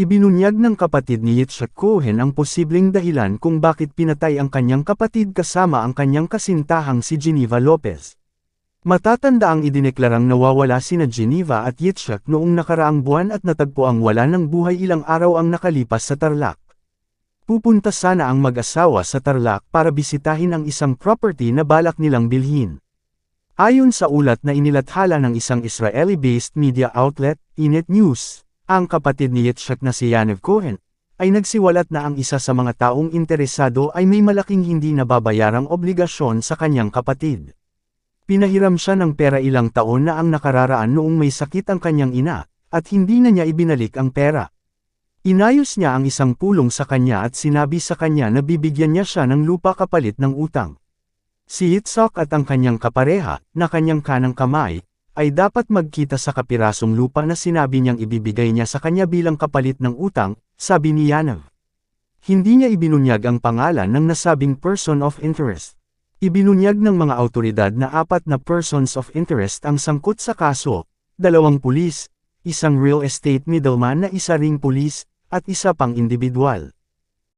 Ibinunyag ng kapatid ni Yitzhak Cohen ang posibleng dahilan kung bakit pinatay ang kanyang kapatid kasama ang kanyang kasintahang si Geneva Lopez. Matatanda ang idineklarang nawawala sina Geneva at Yitzhak noong nakaraang buwan at natagpo ang wala ng buhay ilang araw ang nakalipas sa Tarlac. Pupunta sana ang mag-asawa sa Tarlac para bisitahin ang isang property na balak nilang bilhin. Ayon sa ulat na inilathala ng isang Israeli-based media outlet, Inet News, ang kapatid ni Yitzhak na si Yanev Cohen, ay nagsiwalat na ang isa sa mga taong interesado ay may malaking hindi nababayarang obligasyon sa kanyang kapatid. Pinahiram siya ng pera ilang taon na ang nakararaan noong may sakit ang kanyang ina, at hindi na niya ibinalik ang pera. Inayos niya ang isang pulong sa kanya at sinabi sa kanya na bibigyan niya siya ng lupa kapalit ng utang. Si Yitzhak at ang kanyang kapareha, na kanyang kanang kamay, ay dapat magkita sa kapirasong lupa na sinabi niyang ibibigay niya sa kanya bilang kapalit ng utang, sabi ni Yanav. Hindi niya ibinunyag ang pangalan ng nasabing person of interest. Ibinunyag ng mga autoridad na apat na persons of interest ang sangkot sa kaso, dalawang pulis, isang real estate middleman na isa ring pulis, at isa pang individual.